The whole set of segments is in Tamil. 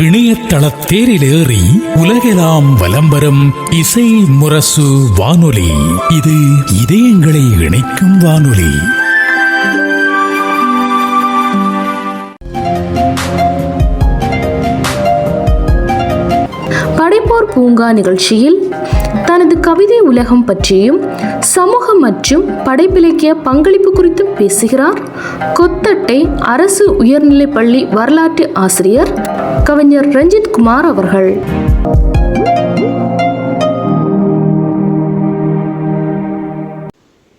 இணையதள தேரிலேறி உலகெல்லாம் வலம் வரும் இசை முரசு வானொலி. இது இதயங்களை இணைக்கும் வானொலி. படைப்போர் பூங்கா நிகழ்ச்சியில் தனது கவிதை உலகம் பற்றியும் சமூக மற்றும் படைப்பிலக்கிய பங்களிப்பு குறித்தும் பேசுகிறார் கொத்தட்டை அரசு உயர்நிலைப் பள்ளி வரலாற்று ஆசிரியர் கவிஞர் ரஞ்சித் குமார் அவர்கள்.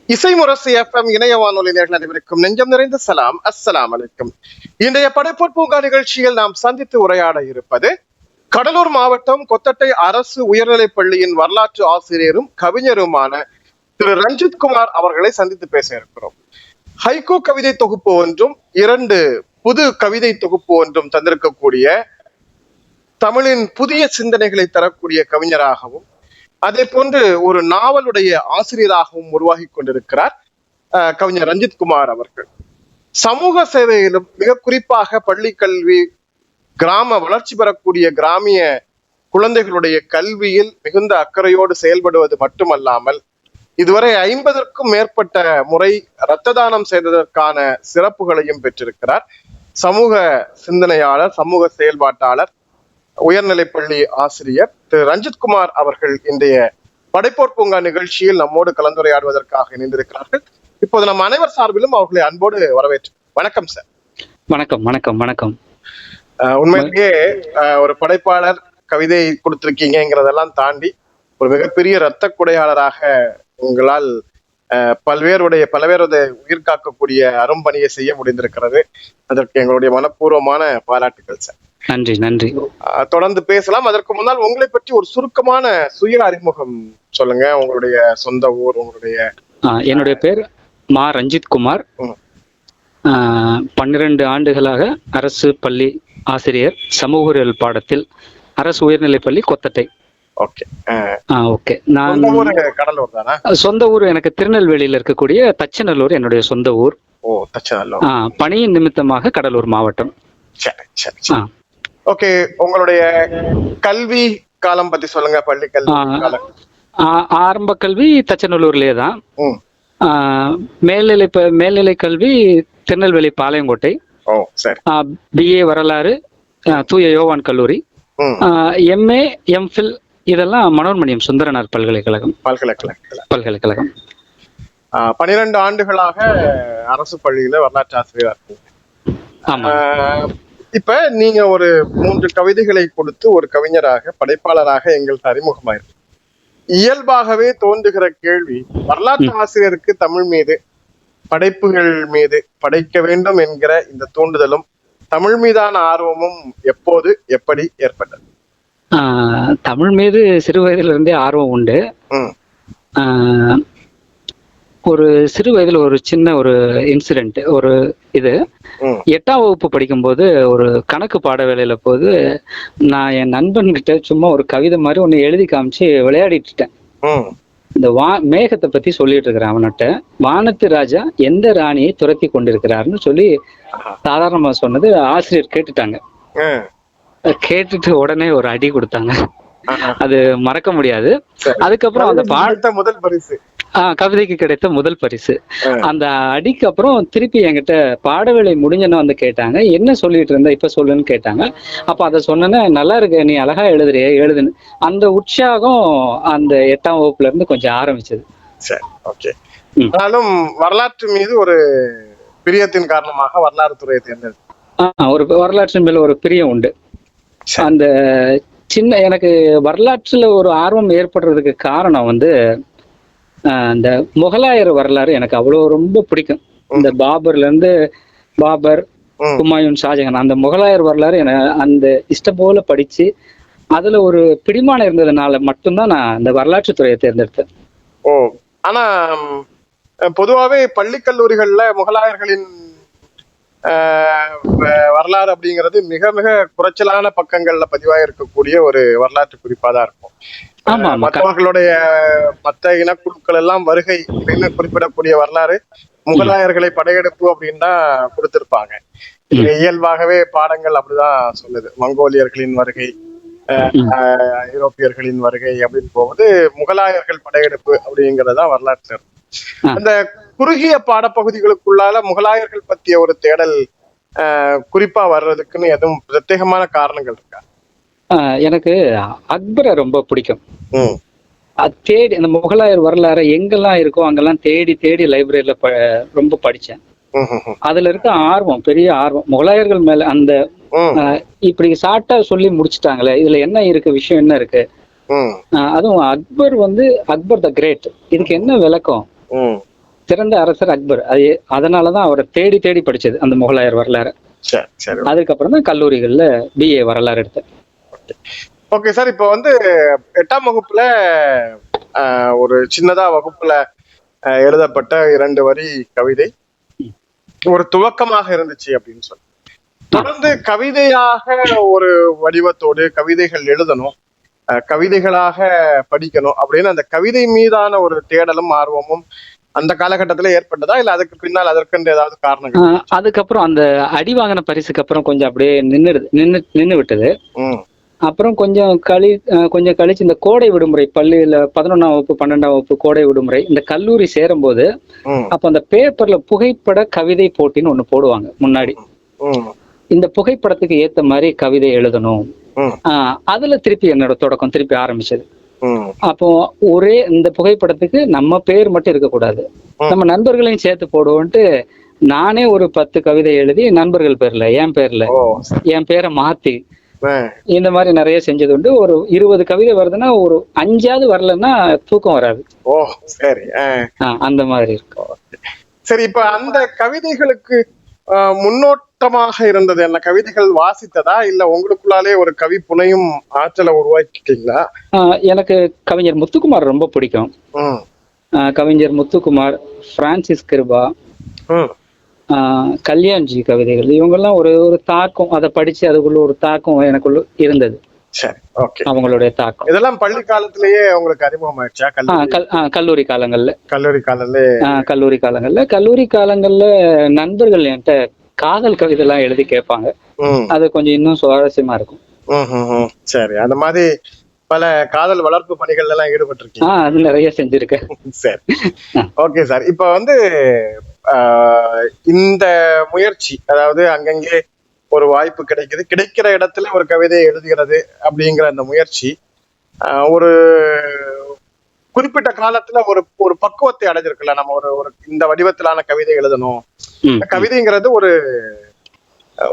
இசை முரசு எஃப்எம் இணைய வானொலி நேர்கள் அனைவருக்கும் நெஞ்சம் நிறைந்த சலாம். அஸ்ஸலாம் அலைக்கும். இன்றைய படைப்பூர் பூங்கா நிகழ்ச்சியில் நாம் சந்தித்து உரையாட இருப்பது கடலூர் மாவட்டம் கொத்தட்டை அரசு உயர்நிலைப் பள்ளியின் வரலாற்று ஆசிரியரும் கவிஞருமான திரு ரஞ்சித் குமார் அவர்களை சந்தித்து பேச இருக்கிறோம். ஹைகோ கவிதை தொகுப்பு ஒன்றும் இரண்டு புது கவிதை தொகுப்பு ஒன்றும் தந்திருக்கக்கூடிய தமிழின் புதிய சிந்தனைகளை தரக்கூடிய கவிஞராகவும் அதே போன்று ஒரு நாவலுடைய ஆசிரியராகவும் உருவாகி கொண்டிருக்கிறார் கவிஞர் ரஞ்சித் குமார் அவர்கள். சமூக சேவையிலும் மிக குறிப்பாக பள்ளி கல்வி கிராம வளர்ச்சி பெறக்கூடிய கிராமிய குழந்தைகளுடைய கல்வியில் மிகுந்த அக்கறையோடு செயல்படுவது மட்டுமல்லாமல் இதுவரை ஐம்பதற்கும் மேற்பட்ட முறை இரத்த தானம் செய்ததற்கான சிறப்புகளையும் பெற்றிருக்கிறார். சமூக சிந்தனையாளர் சமூக செயல்பாட்டாளர் உயர்நிலைப்பள்ளி ஆசிரியர் திரு. ரஞ்சித் குமார் அவர்கள் இன்றைய படைப்போர் பூங்கா நிகழ்ச்சியில் நம்மோடு கலந்துரையாடுவதற்காக இணைந்திருக்கிறார்கள். இப்போது நம் அனைவர் சார்பிலும் அவர்களை அன்போடு வரவேற்று வணக்கம் சார். வணக்கம் வணக்கம் வணக்கம். உண்மையிலேயே ஒரு படைப்பாளர் கவிதை கொடுத்திருக்கீங்கிறதெல்லாம் தாண்டி ஒரு மிகப்பெரிய இரத்த கொடையாளராக உங்களால் பல்வேறுடைய பல்வேறுடைய உயிர் காக்கக்கூடிய அரும்பணியை செய்ய முடிந்திருக்கிறது. அதற்கு எங்களுடைய மனப்பூர்வமான பாராட்டுகள் சார். நன்றி நன்றி. தொடர்ந்து பேசலாம். அதற்கு முன்னால் உங்களை பற்றி ஒரு சுருக்கமான சுய அறிமுகம் சொல்லுங்க. உங்களுடைய சொந்த ஊர் உங்களுடைய என்னுடைய பேர் மா ரஞ்சித் குமார். பன்னிரண்டு ஆண்டுகளாக அரசு பள்ளி ஆசிரியர் சமூகவியல் பாடத்தில் அரசு உயர்நிலைப் பள்ளி கொத்தட்டை. ஓகே. ஓகே. நான் சொந்த ஊர் கடலூர் தானே? சொந்த ஊர் எனக்கு திருநெல்வேலியில் இருக்கக்கூடிய தச்சநல்லூர் என்னுடைய சொந்த ஊர். ஓ தச்சநல்லூர். பணியின் நிமித்தமாக கடலூர் மாவட்டம். சரி சரி ஓகே உங்களுடைய கல்வி காலம் பத்தி சொல்லுங்க பள்ளி கல்வி ஆரம்ப கல்வி தச்சநல்லூர்லேயே தான். மேல்நிலை மேல்நிலை கல்வி திருநெல்வேலி பாளையங்கோட்டை. பிஏ வரலாறு தூய யோவான் கல்லூரி. எம்ஏ எம்ஃபில் இதெல்லாம் மனோன்மணியம் சுந்தரனார் பல்கலைக்கழகம். பல்கலைக்கழகம். ஆ, பன்னிரண்டு ஆண்டுகளாக அரசு பள்ளியில வரலாற்று ஆசிரியரா இருக்கீங்க. ஆமா. இப்ப நீங்க ஒரு மூன்று கவிதைகளை கொடுத்து ஒரு கவிஞராக படைப்பாளராக எங்களுக்கு அறிமுகமாயிருக்கு. இயல்பாகவே தோன்றுகிற கேள்வி வரலாற்று ஆசிரியருக்கு தமிழ் மீது படைப்புகள் மீது படைக்க வேண்டும் என்கிற இந்த தூண்டுதலும் தமிழ் மீதான ஆர்வமும் எப்போது எப்படி ஏற்பட்டது? தமிழ் மீது சிறு வயதிலிருந்தே ஆர்வம் உண்டு. ஒரு சிறு வயதில் ஒரு சின்ன ஒரு இன்சிடென்ட் ஒரு இது. எட்டாம் வகுப்பு படிக்கும்போது ஒரு கணக்கு பாட வேலையில போது நான் என் நண்பன்கிட்ட சும்மா ஒரு கவிதை மாதிரி ஒன்று எழுதி காமிச்சு விளையாடிட்டுட்டேன் இந்த வா மேகத்தை பத்தி சொல்லிட்டு இருக்கிறேன் அவன்கிட்ட. வானத்து ராஜா எந்த ராணியை துரத்தி கொண்டிருக்கிறாருன்னு சொல்லி சாதாரணமா சொன்னது ஆசிரியர் கேட்டுட்டாங்க. கேட்டுட்டு உடனே ஒரு அடி கொடுத்தாங்க. அது மறக்க முடியாது. அதுக்கப்புறம் அந்த பா அடுத்த முதல் பரிசு. கவிதைக்கு கிடைத்த முதல் பரிசு. அந்த அடிக்கு அப்புறம் திருப்பி என்கிட்ட பாடவேளை முடிஞ்சன வந்து கேட்டாங்க. என்ன சொல்லிட்டு இருந்த இப்ப சொல்லுன்னு கேட்டாங்க. அப்ப அதை சொன்னேன்னா நல்லா இருக்கு நீ அழகா எழுதுறியே எழுதுன்னு. அந்த உற்சாகம் அந்த எட்டாம் வகுப்புல இருந்து கொஞ்சம் ஆரம்பிச்சது. சரி ஓகே. ஆனாலும் வரலாற்று மீது ஒரு பிரியத்தின் காரணமாக வரலாறு துறையை தேர்ந்தெடுத்து. ஒரு வரலாற்றின் மேல ஒரு பிரியம் உண்டு. அந்த சின்ன எனக்கு வரலாற்றுல ஒரு ஆர்வம் ஏற்படுறதுக்கு காரணம் வந்து இந்த முகலாயர் வரலாறு எனக்கு அவ்வளோ ரொம்ப பிடிக்கும். இந்த பாபர்ல இருந்து பாபர் ம். ஹுமாயூன் ஷாஜகான் அந்த முகலாயர் வரலாறு என அந்த இஷ்டம் போல படிச்சு அதுல ஒரு பிடிமானம் இருந்ததுனால மட்டும்தான் நான் இந்த வரலாற்று துறையை தேர்ந்தெடுத்தேன். ஓ ஆனா பொதுவாவே பள்ளி கல்லூரிகள்ல முகலாயர்களின் வரலாறு அப்படிங்கிறது மிக மிக குறைச்சலான பக்கங்கள்ல பதிவாக இருக்கக்கூடிய ஒரு வரலாற்று குறிப்பா தான் இருக்கும். மற்றவர்களுடைய மற்ற இனக்குழுக்கள் எல்லாம் வருகை அப்படின்னு குறிப்பிடக்கூடிய வரலாறு முகலாயர்களை படையெடுப்பு அப்படின்னு தான் கொடுத்திருப்பாங்க. இயல்பாகவே பாடங்கள் அப்படிதான் சொல்லுது. மங்கோலியர்களின் வருகை ஐரோப்பியர்களின் வருகை அப்படின்னு போகுது முகலாயர்கள் படையெடுப்பு அப்படிங்கறதா வரலாற்று. அந்த குறுகிய பாடப்பகுதிகளுக்குள்ளால முகலாயர்கள் பத்திய ஒரு தேடல் குறிப்பா வர்றதுக்குன்னு எதுவும் பிரத்யேகமான காரணங்கள் இருக்கா? எனக்கு அக்பரை ரொம்ப பிடிக்கும். தேடி அந்த முகலாயர் வரலாறு எங்கெல்லாம் இருக்கோ அங்கெல்லாம் தேடி தேடி லைப்ரரியில ப ரொம்ப படிச்சேன். அதுல இருக்க ஆர்வம் பெரிய ஆர்வம். முகலாயர்கள் மேல அந்த இப்படி ஷார்ட்டா சொல்லி முடிச்சிட்டாங்களே இதுல என்ன இருக்கு விஷயம் என்ன இருக்கு? அதுவும் அக்பர் வந்து அக்பர் த கிரேட். இதுக்கு என்ன விளக்கம். சிறந்த அரசர் அக்பர். அது அதனாலதான் அவரை தேடி தேடி படிச்சது அந்த முகலாயர் வரலாறு. அதுக்கப்புறம் தான் கல்லூரிகள்ல பிஏ வரலாறு எடுத்தேன். ஓகே சார் இப்போ வந்து எட்டாம் வகுப்புல ஒரு சின்னதா வகுப்புல எழுதப்பட்ட இரண்டு வரி கவிதை. ஒரு துவக்கமாக இருந்துச்சு அப்படின்னு சொல்லி தொடர்ந்து கவிதையாக ஒரு வடிவத்தோடு கவிதைகள் எழுதணும் கவிதைகளாக படிக்கணும் அப்படின்னு அந்த கவிதை மீதான ஒரு தேடலும் ஆர்வமும் அந்த காலகட்டத்துல ஏற்பட்டதா? இல்ல அதுக்கு பின்னால் அதற்கென்று ஏதாவது காரணங்கள்? ஆஹ் அதுக்கப்புறம் அந்த அடி வாங்கின பரிசுக்கு அப்புறம் கொஞ்சம் அப்படியே நின்னுடுது நின்னு நின்னு விட்டது அப்புறம் கொஞ்சம் கழி கொஞ்சம் கழிச்சு இந்த கோடை விடுமுறை பள்ளியில பதினொன்றாம் வகுப்பு பன்னெண்டாம் வகுப்பு கோடை விடுமுறை இந்த கல்லூரி சேரும்போது ம். அப்ப அந்த பேப்பர்ல புகைப்பட கவிதை போட்டின்னு ஒண்ணு போடுவாங்க முன்னாடி. இந்த புகைப்படத்துக்கு ஏத்த மாதிரி கவிதை எழுதணும். அதுல திருப்பி என்னோட தொடக்கம் திருப்பி ஆரம்பிச்சது. அப்போ ஒரே இந்த புகைப்படத்துக்கு நம்ம பேர் மட்டும் இருக்கக்கூடாது நம்ம நண்பர்களையும் சேர்த்து போடுவோன்ட்டு நானே ஒரு பத்து கவிதை எழுதி நண்பர்கள் பேர்ல என் பேர்ல என் பேரை மாத்தி இந்த மாதிரி நிறைய செஞ்சது உண்டு. ஒரு இருபது கவிதை வருதுன்னா ஒரு அஞ்சாவது வரலன்னா தூக்கம் வராது. ஓ சரி. அந்த மாதிரி இருக்கும் சரி. இப்ப அந்த கவிதைகளுக்கு முன்னோட்டமாக இருந்தது என்ன? கவிதைகள் வாசித்ததா? இல்ல உங்களுக்குள்ளாலே ஒரு கவி புனையும் ஆற்றலை உருவாக்கிட்டீங்களா? எனக்கு கவிஞர் முத்துக்குமார் ரொம்ப பிடிக்கும். கவிஞர் முத்துக்குமார் பிரான்சிஸ் கிருபா கல்யாண்ஜி கவிதைகள். இவங்கெல்லாம் ஒரு ஒரு தாக்கம் அதை படிச்சு அதுக்குள்ள ஒரு தாக்கம் எனக்குள்ள இருந்தது. அவங்களுடைய தாக்கம். இதெல்லாம் பள்ளி காலத்திலேயே உங்களுக்கு அறிமுகமாயிடுச்சா கல்லூரி? கல் ஆஹ் கல்லூரி காலங்கள்ல. கல்லூரி காலங்கள்ல. கல்லூரி காலங்கள்ல நண்பர்கள் என்கிட்ட காதல் கவிதை எல்லாம் எழுதி கேட்பாங்க. அது கொஞ்சம் இன்னும் சுவாரஸ்யமா இருக்கும். சரி அந்த மாதிரி பல காதல் வளர்ப்பு பணிகள் எல்லாம் ஈடுபட்டிருக்கீங்க அது நிறைய செஞ்சிருக்கேன். சரி. Okay sir. இப்ப வந்து இந்த முயற்சி அதாவது அங்கங்கே ஒரு வாய்ப்பு கிடைக்குது. கிடைக்கிற இடத்துல ஒரு கவிதை எழுதுகிறது அப்படிங்கிற அந்த முயற்சி ஆஹ், ஒரு குறிப்பிட்ட காலத்துல ஒரு ஒரு பக்குவத்தை அடைஞ்சிருக்குல்ல. நம்ம ஒரு ஒரு இந்த வடிவத்திலான கவிதை எழுதணும். கவிதைங்கிறது ஒரு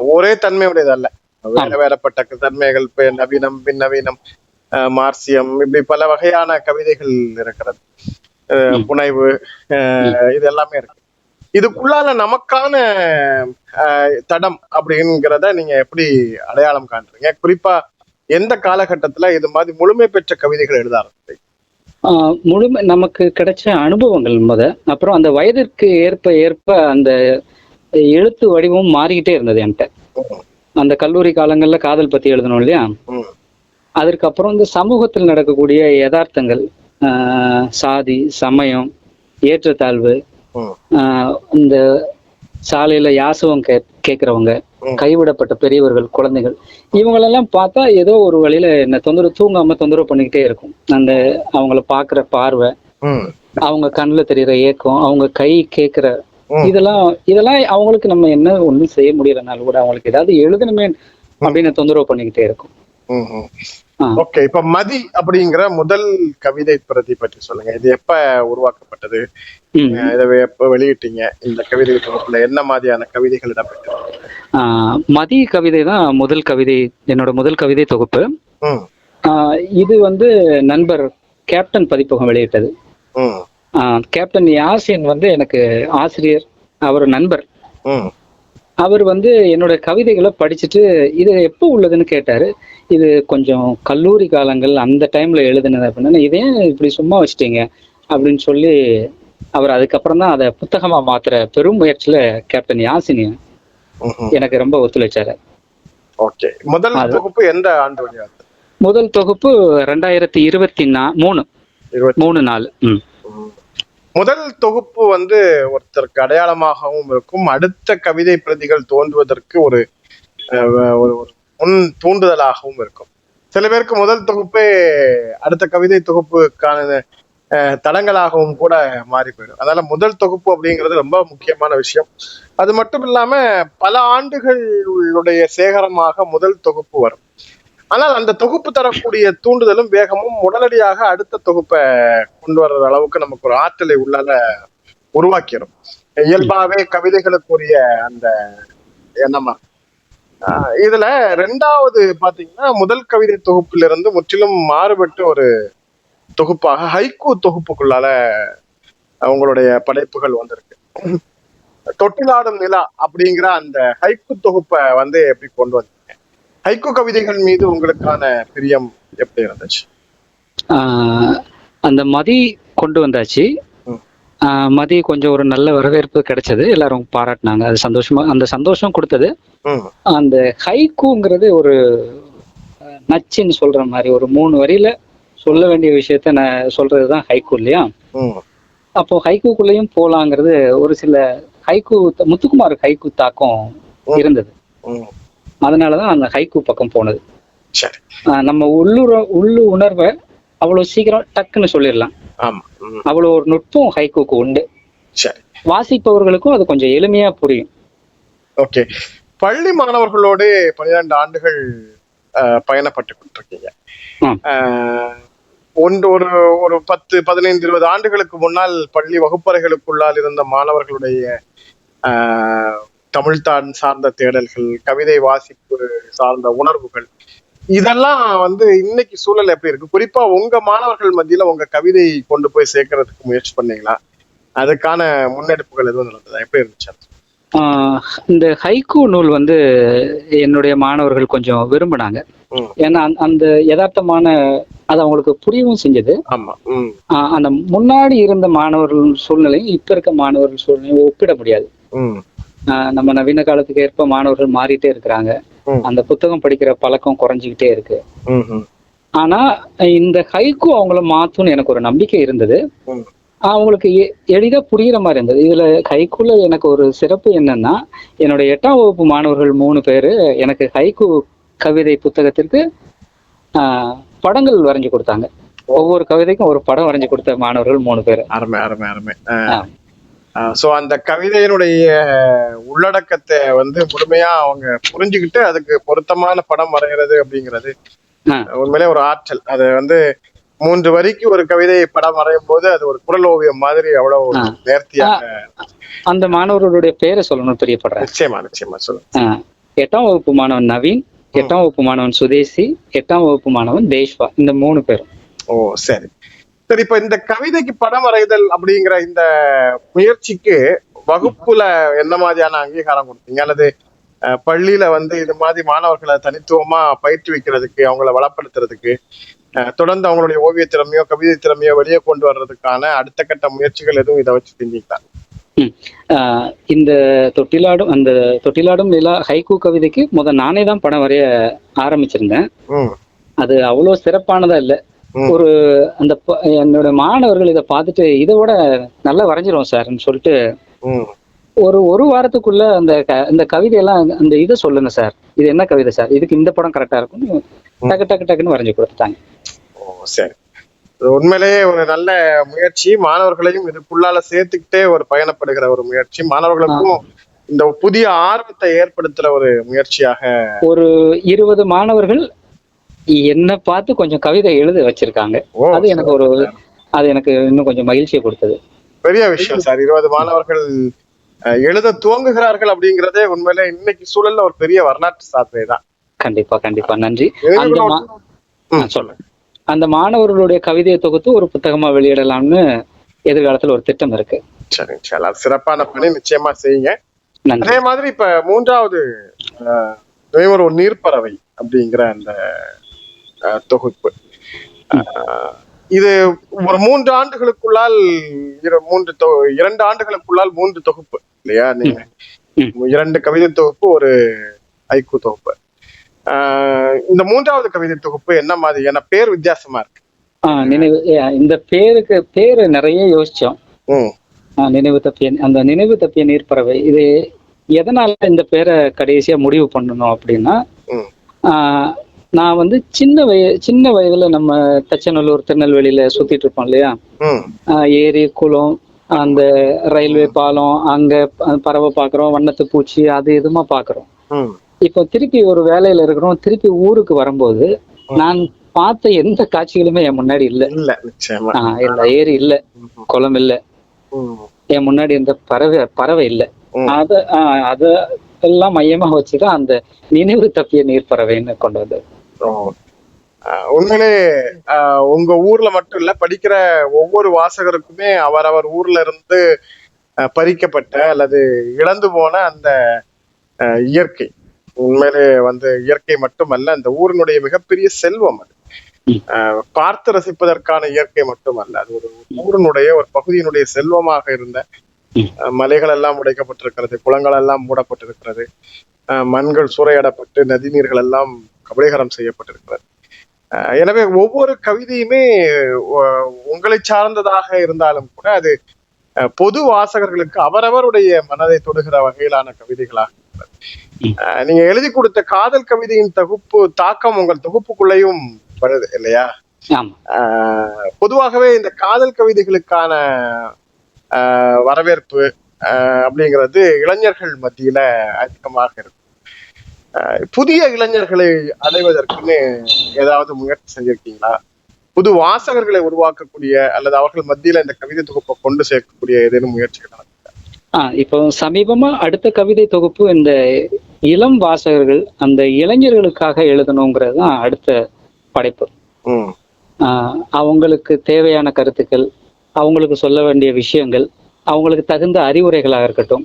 ஒரே தன்மையுடையது அல்ல. வேற வேறப்பட்ட தன்மைகள் நவீனம் பின்னவீனம் மார்சியம் இப்படி பல வகையான கவிதைகள் இருக்கிறது. புனைவு இது எல்லாமே இருக்கு. இதுக்குள்ளால நமக்கான தடம் அப்படிங்கிறத நீங்க எப்படி அடையாளம் காண்றீங்க? குறிப்பா எந்த காலகட்டத்துல இது மாதிரி முழுமை பெற்ற கவிதைகள் எழுத ஆரம்பிச்சீங்க ஆஹ் முழுமை நமக்கு கிடைச்ச அனுபவங்கள் முத. அப்புறம் அந்த வயதிற்கு ஏற்ப ஏற்ப அந்த எழுத்து வடிவம் மாறிக்கிட்டே இருந்தது என்கிட்ட. அந்த கல்லூரி காலங்கள்ல காதல் பத்தி எழுதணும் இல்லையா? அதற்கப்புறம் இந்த சமூகத்தில் நடக்கக்கூடிய யதார்த்தங்கள் ஆஹ் சாதி சமயம் ஏற்றத்தாழ்வு இந்த சாலையில யாசகம் கே கேட்கறவங்க. கைவிடப்பட்ட பெரியவர்கள் குழந்தைகள் இவங்களெல்லாம் பார்த்தா ஏதோ ஒரு வழியில என்ன தொந்தரவு தூங்காம தொந்தரவு பண்ணிக்கிட்டே இருக்கும் அந்த அவங்கள பாக்குற பார்வை அவங்க கண்ணுல தெரியுற ஏக்கம் அவங்க கை கேட்கிற ம். இதெல்லாம் இதெல்லாம் அவங்களுக்கு நம்ம என்ன ஒண்ணும் செய்ய முடியலனாலும் கூட அவங்களுக்கு ஏதாவது எழுதணுமே அப்படின்னு தொந்தரவு பண்ணிக்கிட்டே இருக்கும். ஓகே இப்ப மதி அப்படிங்கிற முதல் கவிதை பிரதி பற்றி சொல்லுங்க. இது எப்ப உருவாக்கப்பட்டது? இதை எப்ப வெளியிட்டீங்க? இந்த கவிதை தொகுப்புல என்ன மாதிரியான கவிதைகள் இடம்பெற்றது ஆஹ் மதிய கவிதை தான் முதல் கவிதை என்னோட முதல் கவிதை தொகுப்பு. இது வந்து நண்பர் கேப்டன் பதிப்பகம் வெளியிட்டது. கேப்டன் யாசின் வந்து எனக்கு ஆசிரியர் அவர் நண்பர். அவர் வந்து என்னோட கவிதைகளை படிச்சுட்டு இது எப்போ உள்ளதுன்னு கேட்டாரு இது கொஞ்சம் கல்லூரி காலங்கள் அந்த டைம்ல எழுதுனது அப்படின்னா இதே இப்படி சும்மா வச்சிட்டீங்க? அப்படின்னு சொல்லி அவர் அதுக்கப்புறம் தான் அதை புத்தகமா மாத்துற பெரும் முயற்சியில கேப்டன் யாசினி. எனக்கு ரொம்ப ஒத்துழைச்சாரு. ஓகே முதல் தொகுப்பு எந்த ஆண்டு வெளியாகுது முதல் தொகுப்பு ரெண்டாயிரத்தி இருபத்தி நா மூணு. மூணு நாலு ம். முதல் தொகுப்பு வந்து ஒருத்தருக்கு அடையாளமாகவும் இருக்கும். அடுத்த கவிதை பிரதிகள் தோன்றுவதற்கு ஒரு ஒரு ஒரு முன் தூண்டுதலாகவும் இருக்கும். சில பேருக்கு முதல் தொகுப்பே அடுத்த கவிதை தொகுப்புக்கான அஹ், தடங்களாகவும் கூட மாறி போயிடும். அதனால முதல் தொகுப்பு அப்படிங்கிறது ரொம்ப முக்கியமான விஷயம். அது மட்டும் இல்லாம பல ஆண்டுகளுடைய சேகரமாக முதல் தொகுப்பு வரும். ஆனால் அந்த தொகுப்பு தரக்கூடிய தூண்டுதலும் வேகமும் உடனடியாக அடுத்த தொகுப்பை கொண்டு வர்ற அளவுக்கு நமக்கு ஒரு ஆற்றலை உள்ளால உருவாக்கிடும் இயல்பாவே கவிதைகளுக்குரிய அந்த எண்ணமா? ஆஹ் இதுல ரெண்டாவது பாத்தீங்கன்னா முதல் கவிதை தொகுப்பிலிருந்து முற்றிலும் மாறுபட்டு ஒரு தொகுப்பாக ஹைக்கூ தொகுப்புக்குள்ளால அவங்களுடைய படைப்புகள் வந்திருக்கு. தொட்டிலாடும் நிலா அப்படிங்கிற அந்த ஹைக்கூ தொகுப்பை வந்து எப்படி கொண்டு வந்து ஹைக்கூ கவிதைகள் மீது உங்களுக்கான பிரியம் எப்படி இருந்துச்சு? அந்த மதி கொண்டு வந்தாச்சு. மதி கொஞ்சம் ஒரு நல்ல வரவேற்பு கிடைச்சது. எல்லாரும் பாராட்டினாங்க. அது சந்தோஷமா அந்த சந்தோஷம் கொடுத்தது. அந்த ஹைக்கூங்கிறது ஒரு நச்சுன்னு சொல்ற மாதிரி ஒரு மூணு வரியில சொல்ல வேண்டிய விஷயத்த நான் சொல்றதுதான் ஹைக்கூ இல்லையா? அப்போ ஹைக்கூக்குள்ளேயும் போலாங்கிறது ஒரு சில ஹைக்கூ முத்துக்குமார் ஹைக்கூ தாக்கம் இருந்தது. ம் அதனாலதான் அந்த ஹைக்கூ பக்கம் போனது. நம்ம உள்ளுற உள்ளு உணர்வை அவ்வளவு சீக்கிரம் டக்குன்னு சொல்லிடலாம். அவ்வளவு ஒரு நுட்பம் ஹைக்கூக்கு உண்டு. வாசிப்பவர்களுக்கும் அது கொஞ்சம் எளிமையா புரியும். ஓகே. பள்ளி மாணவர்களோடு பன்னிரண்டு ஆண்டுகள் பயணப்பட்டு கொண்டிருக்கீங்க ஒன்று ஒரு ஒரு பத்து பதினைந்து இருபது ஆண்டுகளுக்கு முன்னால் பள்ளி வகுப்பறைகளுக்குள்ளால் இருந்த மாணவர்களுடைய தமிழ்தான் சார்ந்த தேடல்கள் கவிதை வாசிப்பு சார்ந்த உணர்வுகள். இதெல்லாம் வந்து இன்னைக்கு சூழல் எப்படி இருக்கு? குறிப்பா உங்க மாணவர்கள் மத்தியில உங்க கவிதை கொண்டு போய் சேர்க்கறதுக்கு முயற்சி பண்ணீங்களா? அதுக்கான முன்னெடுப்புகள் எதுவும் நடந்ததா? எப்படி இருந்துச்சு இந்த ஹைக்கூ நூல் வந்து என்னுடைய மாணவர்கள் கொஞ்சம் விரும்பினாங்க. ஏன்னா அந்த- யதார்த்தமான அது அவங்களுக்கு புரியவும் செஞ்சது. ஆமா அந்த முன்னாடி இருந்த மாணவர்கள் சூழ்நிலையும் இப்ப இருக்க மாணவர்கள் சூழ்நிலையும் ஒப்பிட முடியாது. நம்ம நவீன காலத்துக்கு ஏற்ப மாணவர்கள் மாறிட்டே இருக்கிறாங்க. அந்த புத்தகம் படிக்கிற பழக்கம் குறைஞ்சிக்கிட்டே இருக்கு. ஆனா இந்த ஹைக்கூ அவங்கள மாத்தும்னு எனக்கு ஒரு நம்பிக்கை இருந்தது. அவங்களுக்கு எளிதா புரியுற மாதிரி இருந்தது. இதுல ஹைக்கூல எனக்கு ஒரு சிறப்பு என்னன்னா என்னுடைய எட்டாம் வகுப்பு மாணவர்கள் மூணு பேரு எனக்கு ஹைக்கூ கவிதை புத்தகத்திற்கு ஆஹ், படங்கள் வரைஞ்சு கொடுத்தாங்க. ஒவ்வொரு கவிதைக்கும் ஒரு படம் வரைஞ்சு கொடுத்த மாணவர்கள் மூணு பேர். அருமை அருமை அருமை. சோ அந்த கவிதையினுடைய உள்ளடக்கத்தை வந்து முழுமையா அவங்க புரிஞ்சுக்கிட்டு அதுக்கு பொருத்தமான படம் வரைகிறது அப்படிங்கிறது. உண்மையிலே ஒரு ஆற்றல். அது வந்து மூன்று வரிக்கு ஒரு கவிதை படம் வரையும் போது அது ஒரு குரல் ஓவியம் மாதிரி அவ்வளவு ஆ. நேர்த்தியாக அந்த மாணவர்களுடைய பேரை சொல்லணும்னு பிரியப்படுறேன். நிச்சயமா நிச்சயமா சொல்லுங்க. எட்டாம் வகுப்பு மாணவன் நவீன் எட்டாம் வகுப்பு மாணவன் சுதேசி எட்டாம் வகுப்பு மாணவன் தேஷ்வா. இந்த மூணு பேரும். ஓ சரி. சரி இப்ப இந்த கவிதைக்கு படம் வரைதல் அப்படிங்கிற இந்த முயற்சிக்கு வகுப்புல என்ன மாதிரியான அங்கீகாரம் கொடுத்தீங்க? அல்லது பள்ளியில வந்து இது மாதிரி மாணவர்களை தனித்துவமா பயிற்றுவிக்கிறதுக்கு அவங்கள வளப்படுத்துறதுக்கு தொடர்ந்து அவங்களுடைய ஓவிய திறமையோ கவிதை திறமையோ வெளியே கொண்டு வர்றதுக்கான அடுத்த கட்ட முயற்சிகள் எதுவும் இதை வச்சு செஞ்சீங்களா? ஆஹ் இந்த தொட்டிலாடும் அந்த தொட்டிலாடும் நிலா ஹைக்கூ கவிதைக்கு முத நானே தான் படம் வரைய ஆரம்பிச்சிருந்தேன். அது அவ்வளோ சிறப்பானதா இல்லை. ஒரு அந்த என்னோட மாணவர்கள் இதை பார்த்துட்டு இதை விட நல்லா வரைஞ்சிரும் சார்னு சொல்லிட்டு ஒரு ஒரு வாரத்துக்குள்ள அந்த இந்த கவிதையெல்லாம் அந்த இதை சொல்லுங்க சார். இது என்ன கவிதை சார்? இதுக்கு இந்த படம் கரெக்டா இருக்கும் டக்கு டக்கு டக்குன்னு வரைஞ்சு கொடுத்துட்டாங்க. ஓ சரி. உண்மையிலேயே ஒரு நல்ல முயற்சி. மாணவர்களையும் இதுக்குள்ளால சேர்த்துக்கிட்டே ஒரு பயணப்படுகிற ஒரு முயற்சி. மாணவர்களுக்கும் இந்த புதிய ஆர்வத்தை ஏற்படுத்துற ஒரு முயற்சியாக ஒரு இருபது மாணவர்கள் என்ன பார்த்து கொஞ்சம் கவிதை எழுத வச்சிருக்காங்க. அது எனக்கு ஒரு அது எனக்கு இன்னும் கொஞ்சம் மகிழ்ச்சியை கொடுத்தது. பெரிய விஷயம் சார். இருபது மாணவர்கள் எழுத துவங்குகிறார்கள் அப்படிங்கறதே உண்மையிலே இன்னைக்கு சூழல்ல ஒரு பெரிய வரலாற்று சாதனை தான். கண்டிப்பா கண்டிப்பா. நன்றி. அந்த சொல்லுங்க. அந்த மாணவர்களுடைய கவிதையை தொகுத்து ஒரு புத்தகமா வெளியிடலாம்னு எதிர்காலத்துல ஒரு திட்டம் இருக்கு. சரி சரி சிறப்பான பணி. நிச்சயமா செய்யுங்க. அதே மாதிரி இப்ப மூன்றாவது ஒரு நீர்ப்பறவை அப்படிங்கிற அந்த தொகுப்பு. இது ஒரு மூன்று ஆண்டுகளுக்குள்ளால் மூன்று இரண்டு ஆண்டுகளுக்குள்ளால் மூன்று தொகுப்பு இல்லையா? நீங்க. இரண்டு கவிதை தொகுப்பு ஒரு ஐக்கு தொகுப்பு. இந்த மூன்றாவது கவிதை தொகுப்பு என்ன மாதிரி? ஏன்னா பேர் வித்தியாசமா இருக்கு. ஆஹ் நினைவு இந்த பேருக்கு பேரு நிறைய யோசிச்சோம். நினைவு தப்பிய அந்த நினைவு தப்பிய நீர்ப்பறவை இது எதனால இந்த பேரை கடைசியா முடிவு பண்ணணும் அப்படின்னா நான் வந்து சின்ன வய சின்ன வயதுல நம்ம தச்சநல்லூர் திருநெல்வேலியில சுத்திட்டு இருப்போம் இல்லையா? ஏரி குளம் அந்த ரயில்வே பாலம் அங்க பறவை பார்க்குறோம் வண்ணத்து பூச்சி அது இதுமா பார்க்குறோம் ம். இப்போ திருப்பி ஒரு வேலையில இருக்கிறோம் திருப்பி ஊருக்கு வரும்போது நான் பார்த்த எந்த காட்சிகளுமே என் முன்னாடி இல்ல. இல்ல இல்ல ஏரி இல்ல குளம் இல்ல. என் முன்னாடி எந்த பறவை பறவை இல்ல. அத அத எல்லாம் மையமா வச்சுதான் அந்த நினைவு தப்பிய நீர் பறவைன்னு கொண்டு வந்தது. ஆஹ் உண்மையிலே ஆஹ் உங்க ஊர்ல மட்டும் இல்ல படிக்கிற ஒவ்வொரு வாசகருக்குமே அவரவர் ஊர்ல இருந்து பறிக்கப்பட்ட அல்லது இழந்து போன அந்த ஆஹ் இயற்கை. உண்மையிலே வந்து இயற்கை மட்டுமல்ல அந்த ஊரினுடைய மிகப்பெரிய செல்வம் அது. ஆஹ் பார்த்து ரசிப்பதற்கான இயற்கை மட்டுமல்ல அது ஒரு ஊரினுடைய ஒரு பகுதியினுடைய செல்வமாக இருந்த மலைகள் எல்லாம் உடைக்கப்பட்டிருக்கிறது குளங்கள் எல்லாம் மூடப்பட்டிருக்கிறது ஆஹ் மண்கள் சூறையாடப்பட்டு நதிநீர்கள் எல்லாம் கபலீகரம் செய்யப்பட்டிருக்கிறது. எனவே ஒவ்வொரு கவிதையுமே உங்களை சார்ந்ததாக இருந்தாலும் கூட அது பொது வாசகர்களுக்கு அவரவருடைய மனதை தொடுகிற வகையிலான கவிதைகளாக இருக்கிறது. நீங்க எழுதி கொடுத்த காதல் கவிதையின் தொகுப்பு தாக்கம் உங்கள் தொகுப்புக்குள்ளேயும் வருது இல்லையா? பொதுவாகவே இந்த காதல் கவிதைகளுக்கான ஆஹ் வரவேற்பு அப்படிங்கிறது இளைஞர்கள் மத்தியில அதிகமாக இருக்கும். புதிய இளைஞர்களை அடைவதற்குன்னு ஏதாவது முயற்சி செஞ்சிருக்கீங்களா? புது வாசகர்களை உருவாக்கக்கூடிய அல்லது அவர்கள் மத்தியில இந்த கவிதை தொகுப்பை கொண்டு சேர்க்கக்கூடிய ஏதேனும் முயற்சிகள் நடக்குதா? ஆஹ் இப்போ சமீபமா அடுத்த கவிதை தொகுப்பு இந்த இளம் வாசகர்கள் அந்த இளைஞர்களுக்காக எழுதணுங்கிறது தான் அடுத்த படைப்பு. அவங்களுக்கு தேவையான கருத்துக்கள் அவங்களுக்கு சொல்ல வேண்டிய விஷயங்கள் அவங்களுக்கு தகுந்த அறிவுரைகளாக இருக்கட்டும்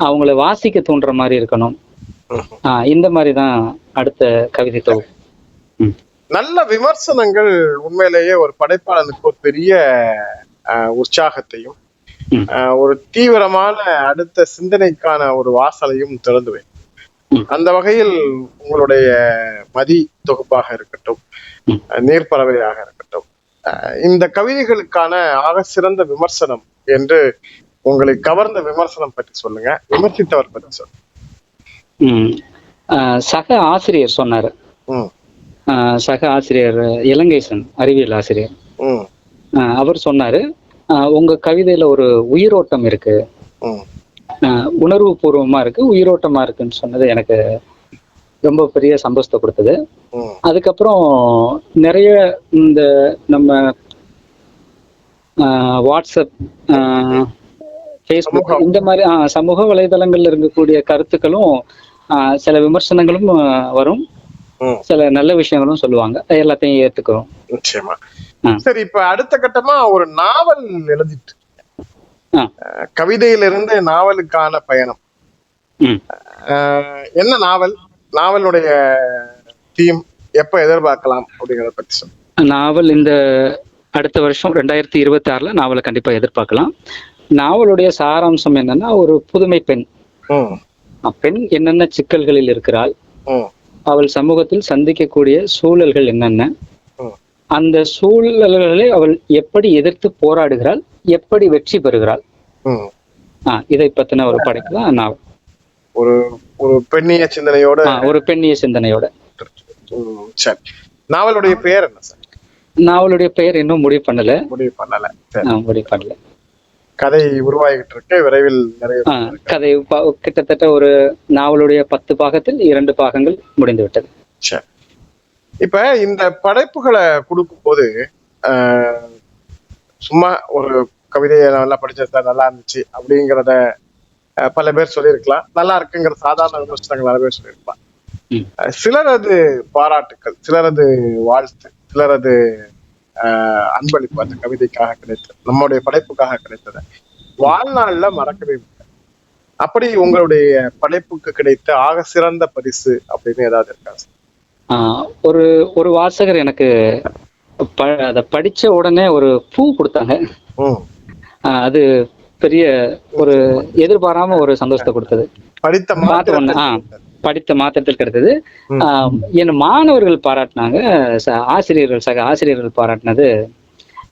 அவங்கள வாசிக்க தூண்டுற மாதிரி இருக்கணும். இந்த மாதிரி தான் அடுத்த கவிதை தொகுப்பு. நல்ல விமர்சனங்கள் உண்மையிலேயே ஒரு படைப்பாளனுக்கு ஒரு பெரிய உற்சாகத்தையும் ஒரு தீவிரமான அடுத்த சிந்தனைக்கான ஒரு வாசலையும் திறந்து. அந்த வகையில் உங்களுடைய மதி தொகுப்பாக இருக்கட்டும் நீர்ப்பறவையாக இருக்கட்டும் இந்த கவிதைகளுக்கான ஆக சிறந்த விமர்சனம் என்று உங்களை கவர்ந்த விமர்சனம் பற்றி சொல்லுங்க விமர்சித்தவர் பற்றி சொல்லுங்க. சக ஆசிரியர் சொன்னார். சக ஆசிரியர் இலங்கேசன் அறிவியல் ஆசிரியர். அவர் சொன்னாரு உங்க கவிதையில ஒரு உயிரோட்டம் இருக்கு. உணர்வு பூர்வமா இருக்கு உயிரோட்டமா இருக்குன்னு சொன்னது எனக்கு ரொம்ப பெரிய சந்தோஷத்தை கொடுத்தது. அதுக்கப்புறம் நிறைய இந்த நம்ம வாட்ஸ்அப் ஃபேஸ்புக் இந்த மாதிரி சமூக வலைதளங்கள்ல இருக்கக்கூடிய கருத்துக்களும் சில விமர்சனங்களும் வரும். சில நல்ல விஷயங்களும் சொல்லுவாங்க. எல்லாத்தையும் ஏத்துக்கிறோம். நிச்சயமா. சரி இப்ப அடுத்த கட்டமா ஒரு நாவல் எழுதிட்டு. கவிதையிலிருந்து நாவலுக்கான பயணம். என்ன நாவல்? நாவலுடைய தீம் எப்ப எதிர்பார்க்கலாம் அப்படிங்கறத சொல்லுங்க நாவல் இந்த அடுத்த வருஷம் ரெண்டாயிரத்தி இருபத்தி ஆறுல நாவலை கண்டிப்பா எதிர்பார்க்கலாம். நாவலுடைய சாராம்சம் என்னன்னா ஒரு புதுமை பெண். அப்பெண் என்னென்ன சிக்கல்களில் இருக்கிறாள்? அவள் சமூகத்தில் சந்திக்கக்கூடிய சூழல்கள் என்னென்ன. அந்த சூழல்களை அவள் எப்படி எதிர்த்து போராடுகிறாள்? எப்படி வெற்றி பெறுகிறாள்? இதை பத்தின ஒரு படைப்பு தான் ஒரு ஒரு பெண்ணிய சிந்தனையோட ஒரு பெண்ணிய சிந்தனையோட. சரி. நாவலுடைய பெயர் என்ன சார்? நாவலுடைய பெயர் இன்னும் முடிவு பண்ணல. முடிவு பண்ணல. முடிவு பண்ணல. கதை உருவாகிட்டு இருக்கு விரைவில் நிறைய கதை கிட்டத்தட்ட ஒரு நாவலுடைய பத்து பாகத்தில் இரண்டு பாகங்கள் முடிந்து விட்டது இப்ப இந்த படைப்புகளை கொடுக்கும் போது சும்மா ஒரு கவிதையை நல்லா படிச்சது நல்லா இருந்துச்சு அப்படிங்கிறத பல பேர் சொல்லியிருக்கலாம். நல்லா இருக்குங்கிற சாதாரண விமர்சனங்கள் நிறைய பேர் சொல்லியிருக்கலாம். சிலரது பாராட்டுக்கள் சிலரது வாழ்த்து சிலரது அன்பளிப்பு அந்த கவிதைக்காக கிடைத்தது. நம்முடைய படைப்புக்காக கிடைத்தது. வாழ்நாள்ல மறக்கவே அப்படி உங்களுடைய படைப்புக்கு கிடைத்த ஆக சிறந்த பரிசு அப்படின்னு ஏதாவது இருக்கா? ஒரு ஒரு வாசகர் எனக்கு அதை படிச்ச உடனே ஒரு பூ கொடுத்தாங்க. அது பெரிய ஒரு எதிர்பாராம ஒரு சந்தோஷத்தை கொடுத்தது. படித்த ஆ. படித்த மாத்திரத்தில் கிடைத்தது. ம். ஆஹ் என் மாணவர்கள் பாராட்டினாங்க. ஆசிரியர்கள் சக ஆசிரியர்கள் பாராட்டினது.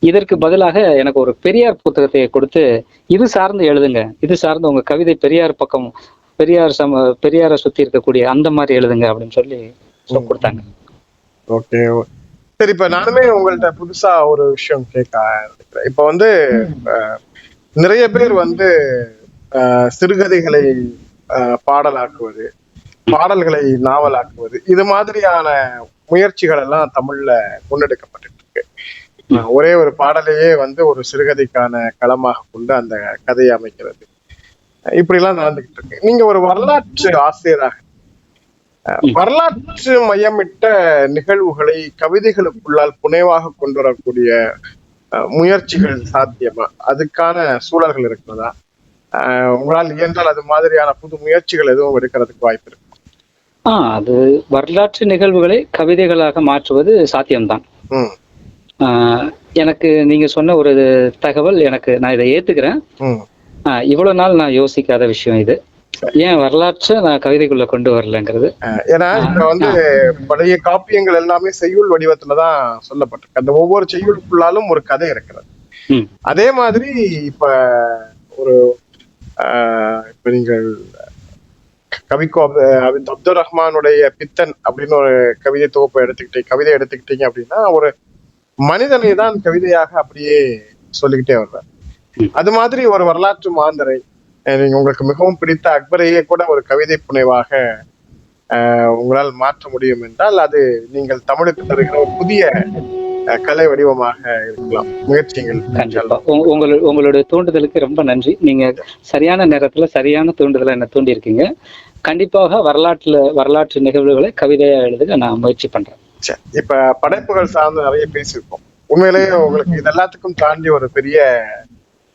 இதற்கு பதிலாக எனக்கு ஒரு பெரியார் புத்தகத்தை கொடுத்து இது சார்ந்து எழுதுங்க. இது சார்ந்து உங்க கவிதை பெரியார் பக்கம் பெரியார் சம பெரியாரை சுத்தி இருக்கக்கூடிய அந்த மாதிரி எழுதுங்க அப்படின்னு சொல்லி கொடுத்தாங்க. ஓகே. சரி இப்ப நானுமே உங்கள்ட்ட புதுசா ஒரு விஷயம் கேட்க இப்ப வந்து நிறைய பேர் வந்து சிறுகதைகளை பாடலாக்குவது பாடல்களை நாவலாக்குவது. இது மாதிரியான முயற்சிகள் எல்லாம் தமிழ்ல முன்னெடுக்கப்பட்டு இருக்கு ஒரே ஒரு பாடலையே வந்து ஒரு சிறுகதைக்கான களமாக கொண்டு அந்த கதையை அமைக்கிறது. இப்படி எல்லாம் நடந்துகிட்டு இருக்கு நீங்க ஒரு வரலாற்று ஆசிரியராக வரலாற்று மையமிட்ட நிகழ்வுகளை கவிதைகளுக்குள்ளால் புனைவாக கொண்டு வரக்கூடிய முயற்சிகள் சாத்தியமா? அதுக்கான சூழல்கள் இருக்கிறதா உங்களால் இயன்றால் அது மாதிரியான புது முயற்சிகள் எதுவும் எடுக்கிறதுக்கு வாய்ப்பு இருக்கு? ஆ அது வரலாற்று நிகழ்வுகளை கவிதைகளாக மாற்றுவது சாத்தியம்தான். ஆஹ் எனக்கு நீங்க சொன்ன ஒரு தகவல் எனக்கு நான் இதை ஏத்துக்கிறேன். ஆஹ் இவ்வளவு நாள் நான் யோசிக்காத விஷயம் இது. ஏன் வரலாற்றை நான் கவிதைக்குள்ள கொண்டு வரலங்கிறது? ஏன்னா இப்ப வந்து பழைய காப்பியங்கள் எல்லாமே செய்யுள் வடிவத்துலதான் சொல்லப்பட்டிருக்கு. அந்த ஒவ்வொரு செய்யுளுக்குள்ளாலும் ஒரு கதை இருக்கிறது. அதே மாதிரி இப்ப ஒரு ஆஹ், இப்ப நீங்கள் கவிக்கோ அப்து- அப்துல் ரஹ்மானுடைய பித்தன் அப்படின்னு ஒரு கவிதை தொகுப்பை எடுத்துக்கிட்டீங்க கவிதை எடுத்துக்கிட்டீங்க அப்படின்னா ஒரு மனிதனை தான் கவிதையாக அப்படியே சொல்லிக்கிட்டே வர்றார். அது மாதிரி ஒரு வரலாற்று மாந்தரை நீங்க உங்களுக்கு மிகவும் பிடித்த அக்பரையே கூட ஒரு கவிதை புனைவாக ஆஹ், உங்களால் மாற்ற முடியும் என்றால் அது நீங்கள் தமிழுக்கு தருகிற ஒரு புதிய கலை வடிவமாக இருக்கலாம். முயற்சிகள். கண்டிப்பா. உங்க- உங்களு- உங்களுடைய தூண்டுதலுக்கு ரொம்ப நன்றி. நீங்க சரியான நேரத்துல சரியான தூண்டுதலை என்ன தூண்டி இருக்கீங்க கண்டிப்பாக வரலாற்றுல வரலாற்று நிகழ்வுகளை கவிதையா எழுதுக நான் முயற்சி பண்றேன். சரி. இப்ப படைப்புகள் சார்ந்து நிறைய பேசியிருக்கோம். உண்மையிலேயே உங்களுக்கு இது எல்லாத்துக்கும் தாண்டி ஒரு பெரிய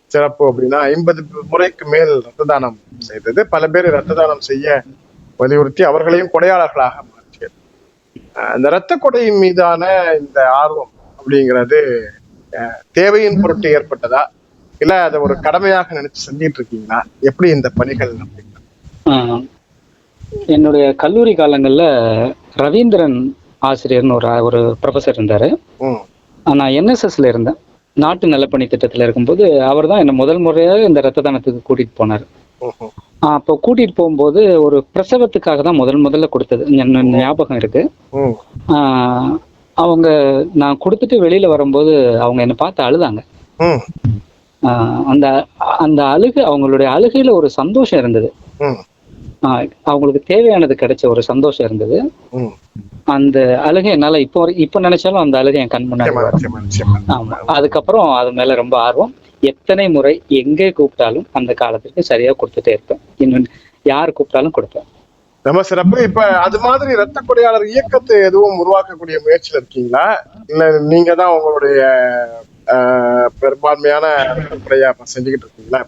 சிறப்பு அப்படின்னா ஐம்பது முறைக்கு மேல் ரத்த தானம் செய்தது. பல பேர் ரத்த தானம் செய்ய வலியுறுத்தி அவர்களையும் கொடையாளர்களாக மாற்றியது. அஹ் இந்த இரத்த கொடையின் மீதான இந்த ஆர்வம் அப்படிங்கிறது தேவையின் பொருட்டு ஏற்பட்டதா? இல்ல அதை ஒரு கடமையாக நினைச்சு செஞ்சிட்டு இருக்கீங்களா? எப்படி இந்த பணிகள் அப்படிங்க ஆஹ் என்னுடைய கல்லூரி காலங்கள்ல ரவீந்திரன் ஆசிரியர்னு ஒரு ஒரு ப்ரொஃபசர் இருந்தாரு. நான் என்எஸ்எஸ்ல இருந்தேன். நாட்டு நலப்பணி திட்டத்துல இருக்கும்போது அவர் தான் என்ன முதல் முறையாக இந்த ரத்த தானத்துக்கு கூட்டிட்டு போனார். அப்போ கூட்டிட்டு போகும்போது ஒரு பிரசவத்துக்காக தான் முதல் முதல்ல கொடுத்தது. ஞாபகம் இருக்கு. அவங்க நான் கொடுத்துட்டு வெளியில வரும்போது அவங்க என்னை பார்த்து அழுதாங்க. அந்த அந்த அழுகு அவங்களுடைய அழுகையில ஒரு சந்தோஷம் இருந்தது. அவங்களுக்கு தேவையானது கிடைச்ச ஒரு சந்தோஷம் இருந்தது. அந்த அழுகை என்னால இப்போ இப்போ நினைச்சாலும் அந்த அழுகை என் கண் முன்னாடி ஆமா. அதுக்கப்புறம் அது மேல ரொம்ப ஆர்வம். எத்தனை முறை எங்கே கூப்பிட்டாலும் அந்த காலத்துக்கு சரியா கொடுத்துட்டே இருப்பேன். இன்னும் யார் கூப்பிட்டாலும் கொடுப்பேன். ரொம்ப சிறப்பு இப்ப அது மாதிரி ரத்த கொடையாளர் இயக்கத்தை எதுவும் உருவாக்கக்கூடிய முயற்சியில இருக்கீங்களா? இல்ல நீங்க தான் உங்களுடைய பெரும்பான்மையான கொடையா செஞ்சுக்கிட்டு இருக்கீங்களா?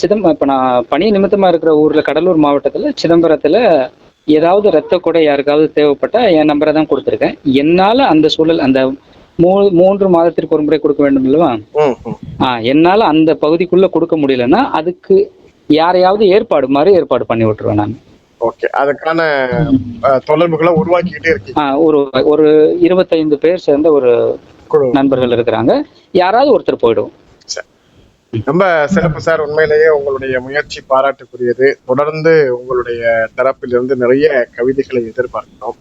சிதம்பரம் இப்ப நான் பணி நிமித்தமா இருக்கிற ஊர்ல கடலூர் மாவட்டத்துல சிதம்பரத்துல ஏதாவது ரத்த கொடை யாருக்காவது தேவைப்பட்டா என் நம்பரை தான் கொடுத்துருக்கேன். என்னால அந்த சூழல் அந்த மூ மூன்று மாதத்திற்கு ஒரு முறை கொடுக்க வேண்டும் இல்லவா. ஆஹ் என்னால அந்த பகுதிக்குள்ள கொடுக்க முடியலன்னா அதுக்கு யாரையாவது ஏற்பாடு மாதிரி ஏற்பாடு பண்ணி விட்டுருவேன் நான். ஓகே. அதுக்கான தொடர்புகளை உருவாக்கிக்கிட்டே இருக்கீங்க. ஆஹ் ஒரு ஒரு இருபத்தைந்து பேர் சேர்ந்த ஒரு. நண்பர்கள் இருக்கிறாங்க. யாராவது ஒருத்தர் போயிடுவோம். ரொம்ப சிறப்பு சார். உண்மையிலேயே உங்களுடைய முயற்சி பாராட்டுக்குரியது. தொடர்ந்து உங்களுடைய தரப்பிலிருந்து நிறைய கவிதைகளை எதிர்பார்க்கிறோம்.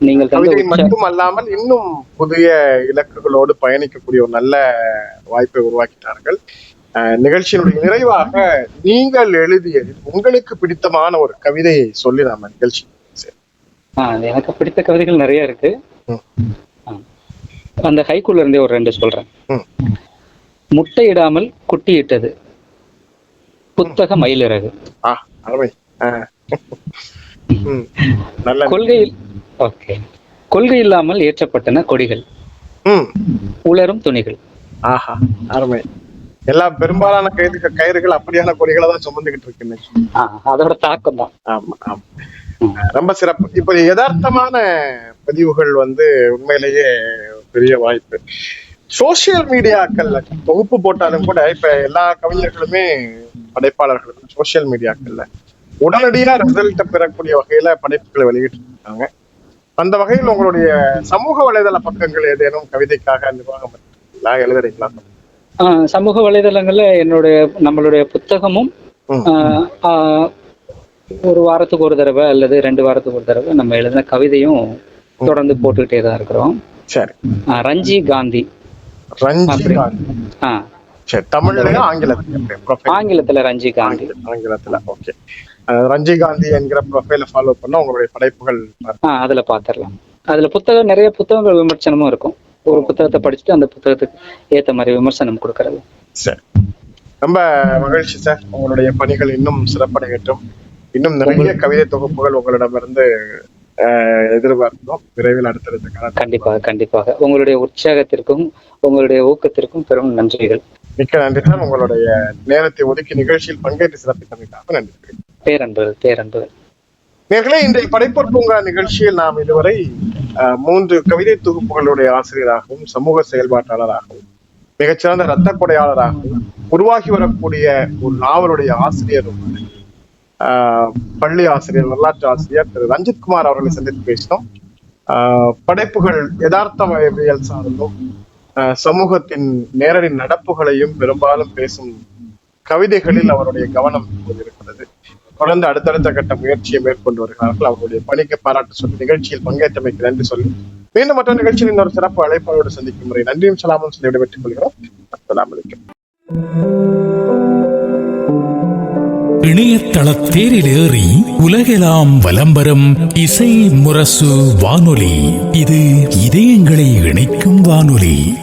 நீங்கள் கவிதை மட்டும் அல்லாமல் இன்னும் புதிய இலக்குகளோடு பயணிக்கக்கூடிய ஒரு நல்ல வாய்ப்பை உருவாக்கினார்கள் அஹ், நிகழ்ச்சியினுடைய நிறைவாக நீங்கள் எழுதியதில் உங்களுக்கு பிடித்தமான ஒரு கவிதையை சொல்லி நாம நிகழ்ச்சி எனக்கு பிடித்த கவிதைகள் நிறைய இருக்கு. அந்த ஹைக்குள்ள இருந்தே ஒரு ரெண்டு சொல்றேன். ம். முட்டையிடாமல் குட்டியிட்டது. புத்தக மயிலிறகு. கொள்கையில் ஓகே. கொள்கை இல்லாமல் ஏற்றப்பட்டன கொடிகள். உலரும் துணிகள். ஆஹா அருமை. எல்லா பெரும்பாலான கைது கயிறுகள் அப்படியான கொடிகளை தான் சுமந்துகிட்டு இருக்கு அதோட தாக்கம் தான். ஆமா ஆமா. ரொம்ப சிறப்பு. இப்ப யதார்த்தமான பதிவுகள் வந்து உண்மையிலேயே பெரிய வாய்ப்பு. சோசியல் மீடியாக்கள்ல தொகுப்பு போட்டாலும் கூட இப்ப எல்லா கவிஞர்களுமே படைப்பாளர்களும் சோசியல் மீடியாக்கள்ல உடனடியா ரிசல்ட்டை பெறக்கூடிய வகையில படைப்புகளை வெளியிட்டு இருக்காங்க. அந்த வகையில் உங்களுடைய சமூக வலைதள பக்கங்கள் ஏதேனும் கவிதைக்காக நிர்வாகம்? எழுதுறீங்களா? சமூக வலைதளங்கள்ல என்னுடைய நம்மளுடைய புத்தகமும் ஒரு வாரத்துக்கு ஒரு தடவை அல்லது ரெண்டு வாரத்துக்கு ஒரு தடவை நம்ம எழுதின கவிதையும் தொடர்ந்து போட்டுக்கிட்டே தான் இருக்கிறோம். சரி. ரஞ்சி காந்தி. ரஞ்சி அப்படி. காந்தி. ஆ. சரி தமிழ்லயா ஆங்கிலத்துல? ஆங்கிலத்துல ரஞ்சி காந்தி. ஆங்கில- ஆங்கிலத்துல. ஓகே. ரஞ்சி காந்தி என்கிற ப்ரொஃபைல ஃபாலோ பண்ணா உங்களுடைய படைப்புகள் அதுல பாத்திரலாம் அதுல புத்தகம் நிறைய புத்தகங்கள் விமர்சனமும் இருக்கும். ஒரு புத்தகத்தை படிச்சுட்டு அந்த புத்தகத்துக்கு ஏத்த மாதிரி விமர்சனம் கொடுக்கறது. சரி. ரொம்ப மகிழ்ச்சி சார். உங்களுடைய பணிகள் இன்னும் சிறப்படையட்டும். இன்னும் நிறைய கவிதை தொகுப்புகள் உங்களிடமிருந்து எதிர்பார்க்கிறோம் விரைவில் அடுத்தடுத்த கண்டிப்பாக கண்டிப்பாக. உங்களுடைய உற்சாகத்திற்கும் உங்களுடைய ஊக்கத்திற்கும் பெரும் நன்றிகள். மிக்க நன்றி உங்களுடைய நேரத்தை ஒதுக்கி நிகழ்ச்சியில் பங்கேற்று சிறப்பித்தமைக்காக நன்றி. பேரன்புகள் பேரன்புகள் நேர்களே இன்றைய படைப்பு பூங்கா நிகழ்ச்சியில் நாம் இதுவரை அஹ், மூன்று கவிதை தொகுப்புகளுடைய ஆசிரியராகவும் சமூக செயல்பாட்டாளராகவும் மிகச்சிறந்த இரத்த கொடையாளராகவும் உருவாகி வரக்கூடிய ஒரு நாவலுடைய ஆசிரியரும் ஆஹ், பள்ளி ஆசிரியர் வரலாற்று ஆசிரியர் திரு. ரஞ்சித் குமார் அவர்களை சந்தித்து பேசினோம். ஆஹ், படைப்புகள் யதார்த்தவியல் சார்ந்தும் ஆஹ், சமூகத்தின் நேரடி நடப்புகளையும் பெரும்பாலும் பேசும் கவிதைகளில் அவருடைய கவனம் இருக்கிறது. தொடர்ந்து அடுத்தடுத்த கட்ட முயற்சியை மேற்கொண்டு வருகிறார்கள். அவர்களுடைய பணிக்கு பாராட்டு சொல்லி நிகழ்ச்சியில் பங்கேற்றமைக்கு நன்றி சொல்லி மீண்டும் மற்ற நிகழ்ச்சியில் இன்னொரு சிறப்பு அழைப்பாளோடு சந்திக்கும் முறை நன்றியும் சலாமும் சொல்லி விடைபெற்றுக் கொள்கிறோம். அஸ்லாம் இணையதள தேரிலேறி உலகெல்லாம் வலம்பரம் இசை முரசு வானொலி. இது இதயங்களை இணைக்கும் வானொலி.